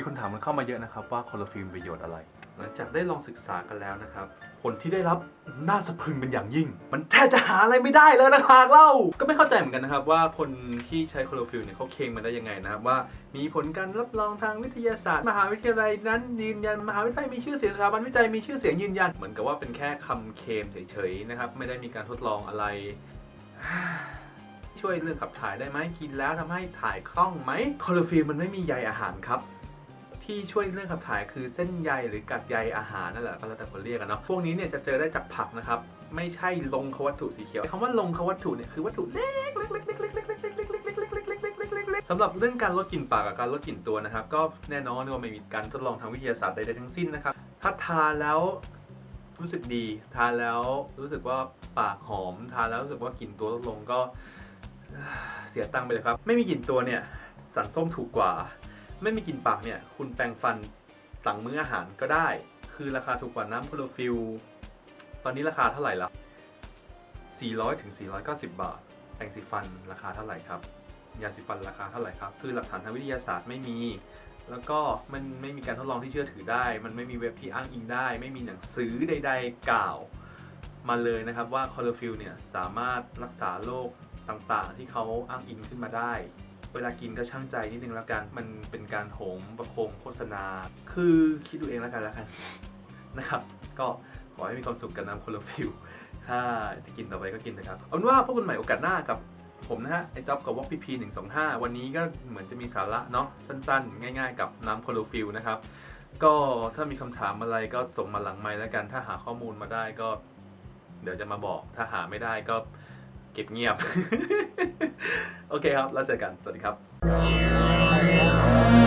มีคนถามมันเข้ามาเยอะนะครับว่าคลอโรฟิลมีประโยชน์อะไร หลังจากได้ลองศึกษากันแล้วนะครับ ผลที่ได้รับน่าสะพรึงเป็นอย่างยิ่ง มันแทบจะหาอะไรไม่ได้เลยนะครับเล่า ก็ไม่เข้าใจเหมือนกันนะครับว่าคนที่ใช้คลอโรฟิลเนี่ยเขาเคลมมาได้ยังไงนะครับว่ามีผลการรับรองทางวิทยาศาสตร์ มหาวิทยาลัยนั้นยืนยันมหาวิทยาลัยมีชื่อเสียงสถาบันวิจัยมีชื่อเสียงยืนยันเหมือนกับว่าเป็นแค่คำเคลมเฉยๆนะครับไม่ได้มีการทดลองอะไร ช่วยเรื่องขับถ่ายได้ไหมกินแล้วทำให้ถ่ายคล่องไหมคลอโรฟิลมันไม่มีใยอาหารครับ ที่ช่วยเรื่องขับถ่ายคือเส้นใยหรือกัดใยอาหารนั่นแหละก็แล้วแต่คนเรียกกันเนาะพวกนี้เนี่ยจะเจอได้จากผักนะครับไม่ใช่ลงควัตถุสีเขียวคำว่าลงควัตถุเนี่ยคือวัตถุเล็กเล็กเล็กเล็กเล็กเล็กเล็กเล็กเล็กเล็กเล็กเล็กเล็กเล็กสำหรับเรื่องการลดกลิ่นปากกับการลดกลิ่นตัวนะครับ ก็แน่นอนว่าไม่มีการทดลองทางวิทยาศาสตร์ใดๆทั้งสิ้นนะครับถ้าทานแล้วรู้สึกดี ทานแล้วรู้สึกว่าปากหอม ทานแล้วรู้สึกว่ากลิ่นตัวลดลงก็เสียตังค์ไปเลยครับ ไม่มีกลิ่นตัวเนี่ยสันส้มถูกกว่า ไม่มีกลิ่นปากเนี่ย คุณแปรงฟันหลังมื้ออาหารก็ได้ คือราคาถูกกว่าน้ำโคโลฟิลตอนนี้ราคาเท่าไหร่ละ400ถึง490 บาท แปรงสีฟันราคาเท่าไหร่ครับ ยาสีฟันราคาเท่าไหร่ครับ คือหลักฐานทางวิทยาศาสตร์ไม่มี แล้วก็มันไม่มีการทดลองที่เชื่อถือได้ มันไม่มีเว็บที่อ้างอิงได้ ไม่มีหนังสือใด ๆ กล่าว มาเลยนะครับว่าคลอโรฟิลเนี่ยสามารถรักษาโรคต่างๆ ที่เขาอ้างอิงขึ้นมาได้ เวลากินก็ช่างใจนิดนึงแล้วกัน มันเป็นการโหมประโคมโฆษณา คือคิดดูเองแล้วกันแล้วกันนะครับ ก็ขอให้มีความสุขกับน้ำโคลอฟิลถ้าจะกินต่อไปก็กินนะครับ เอาเป็นว่าพบกันใหม่โอกาสหน้ากับผมนะฮะ ไอจ็อบกับวอกพีพีหนึ่งสองห้าวันนี้ก็เหมือนจะมีสาระเนาะสั้นๆ ง่ายๆ กับน้ำโคลอฟิลนะครับ ก็ถ้ามีคำถามอะไรก็ส่งมาหลังไมค์แล้วกัน ถ้าหาข้อมูลมาได้ก็ เดี๋ยวจะมาบอก ถ้าหาไม่ได้ก็ เก็บเงียบ โอเคครับ แล้วเจอกัน สวัสดีครับ